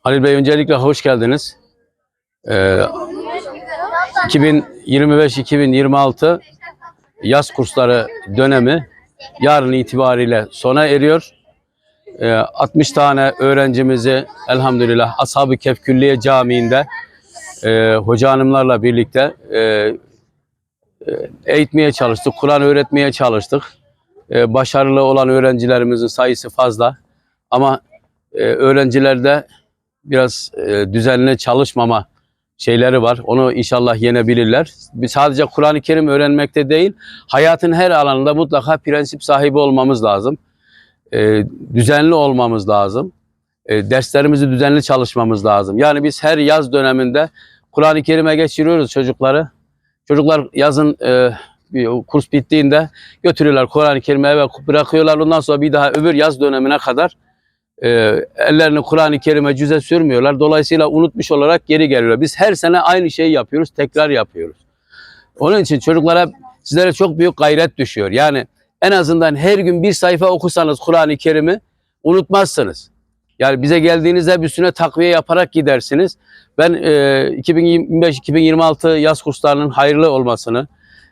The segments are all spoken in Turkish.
Halil Bey öncelikle hoş geldiniz. Ee, 2025-2026 yaz kursları dönemi yarın itibariyle sona eriyor. Ee, 60 tane öğrencimizi elhamdülillah Ashab-ı Kehf Külliye Camii'nde e, hoca hanımlarla birlikte e, e, eğitmeye çalıştık, Kur'an öğretmeye çalıştık. E, başarılı olan öğrencilerimizin sayısı fazla ama e, öğrencilerde biraz e, düzenli çalışmama şeyleri var. Onu inşallah yenebilirler. Sadece Kur'an-ı Kerim öğrenmekte değil, hayatın her alanında mutlaka prensip sahibi olmamız lazım. E, düzenli olmamız lazım. E, derslerimizi düzenli çalışmamız lazım. Yani biz her yaz döneminde Kur'an-ı Kerim'e geçiriyoruz çocukları. Çocuklar yazın e, kurs bittiğinde götürüyorlar Kur'an-ı Kerim'i eve bırakıyorlar. Ondan sonra bir daha öbür yaz dönemine kadar e, ellerini Kur'an-ı Kerim'e cüze sürmüyorlar. Dolayısıyla unutmuş olarak geri geliyorlar. Biz her sene aynı şeyi yapıyoruz, tekrar yapıyoruz. Onun için çocuklara sizlere çok büyük gayret düşüyor. Yani en azından her gün bir sayfa okusanız Kur'an-ı Kerim'i unutmazsınız. Yani bize geldiğinizde bir üstüne takviye yaparak gidersiniz. Ben e, 2025-2026 yaz kurslarının hayırlı olmasını,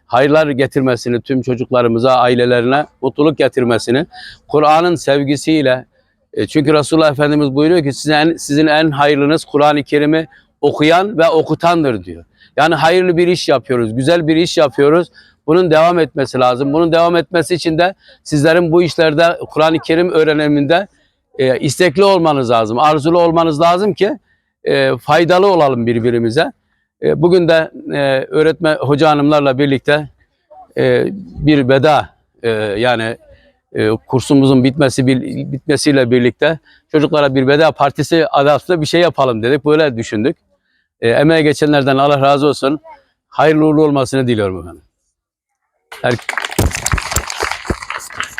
hayırlar getirmesini tüm çocuklarımıza, ailelerine mutluluk getirmesini, Kur'an'ın sevgisiyle, e, çünkü Resulullah Efendimiz buyuruyor ki sizin sizin en hayırlınız Kur'an-ı Kerim'i okuyan ve okutandır diyor. Yani hayırlı bir iş yapıyoruz, güzel bir iş yapıyoruz. Bunun devam etmesi lazım. Bunun devam etmesi için de sizlerin bu işlerde Kur'an-ı Kerim öğreniminde e, istekli olmanız lazım, arzulu olmanız lazım ki e, faydalı olalım birbirimize. E, bugün de e, öğretmen hoca hanımlarla birlikte e, bir veda e, yani e, kursumuzun bitmesi bil- bitmesiyle birlikte çocuklara bir veda partisi adı altında bir şey yapalım dedik. Böyle düşündük. E, emeğe geçenlerden Allah razı olsun. Hayırlı uğurlu olmasını diliyorum efendim. Her-